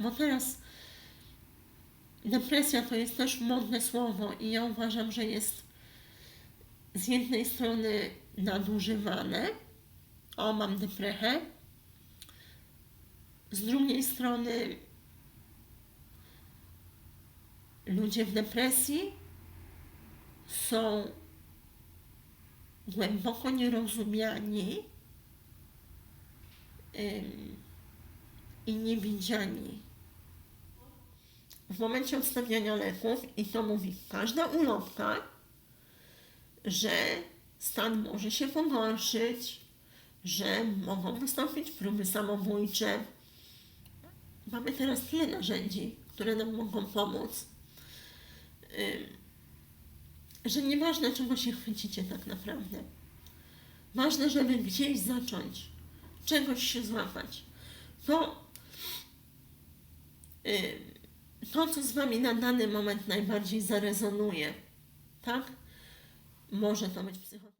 Bo teraz depresja to jest też modne słowo i ja uważam, że jest z jednej strony nadużywane. O, mam deprechę. Z drugiej strony ludzie w depresji są głęboko nierozumiani ym, i niewidziani. W momencie odstawiania leków, i to mówi każda ulotka, że stan może się pogorszyć, że mogą wystąpić próby samobójcze. Mamy teraz tyle narzędzi, które nam mogą pomóc, że nieważne czego się chwycicie tak naprawdę. Ważne, żeby gdzieś zacząć, czegoś się złapać. To, ym, to co z Wami na dany moment najbardziej zarezonuje, tak? Może to być psychologia.